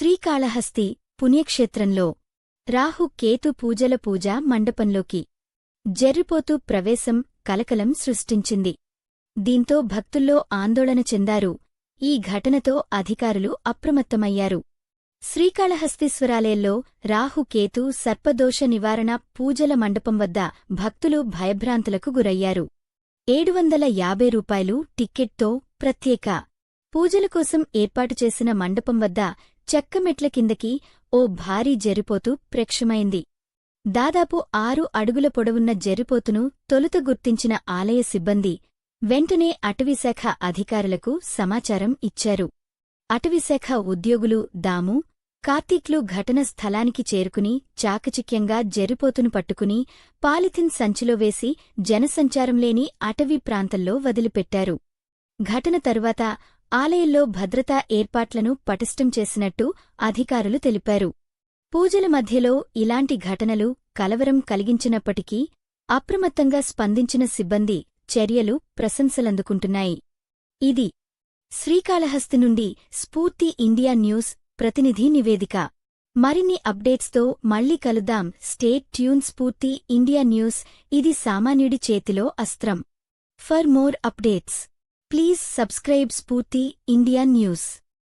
శ్రీకాళహస్తి పుణ్యక్షేత్రంలో రాహు కేతు పూజల పూజ మండపంలోకి జర్రిపోతూ ప్రవేశం కలకలం సృష్టించింది. దీంతో భక్తుల్లో ఆందోళన చెందారు. ఈ ఘటనతో అధికారులు అప్రమత్తమయ్యారు. శ్రీకాళహస్తీశ్వరాలయంలో రాహు కేతు సర్పదోష నివారణ పూజల మండపం వద్ద భక్తులు భయభ్రాంతులకు గురయ్యారు. ఏడు వందల యాభై రూపాయలు టిక్కెట్తో ప్రత్యేక పూజల కోసం ఏర్పాటు చేసిన మండపం వద్ద చెక్కమెట్ల కిందకి ఓ భారీ జరిపోతు ప్రక్షమైంది. దాదాపు ఆరు అడుగుల పొడవున్న జరిపోతును తొలుత గుర్తించిన ఆలయ సిబ్బంది వెంటనే అటవీశాఖ అధికారులకు సమాచారం ఇచ్చారు. అటవీశాఖ ఉద్యోగులు దాము కార్తీక్లు ఘటన స్థలానికి చేరుకుని చాకచిక్యంగా జరిపోతును పట్టుకుని పాలిథిన్ సంచిలో వేసి జనసంచారం లేని అటవీ ప్రాంతంలో వదిలిపెట్టారు. ఘటన తరువాత ఆలయంలో భద్రతా ఏర్పాట్లను పటిష్టం చేసినట్టు అధికారులు తెలిపారు. పూజల మధ్యలో ఇలాంటి ఘటనలు కలవరం కలిగించినప్పటికీ అప్రమత్తంగా స్పందించిన సిబ్బంది చర్యలు ప్రశంసలందుకుంటున్నాయి. ఇది శ్రీకాళహస్తి నుండి స్ఫూర్తి ఇండియా న్యూస్ ప్రతినిధి నివేదిక. మరిన్ని అప్డేట్స్తో మళ్ళీ కలుద్దాం. Stay tuned Spoorthi India news. ఇది సామాన్యుడి చేతిలో అస్త్రం. For more updates. Please subscribe Spoorthi India news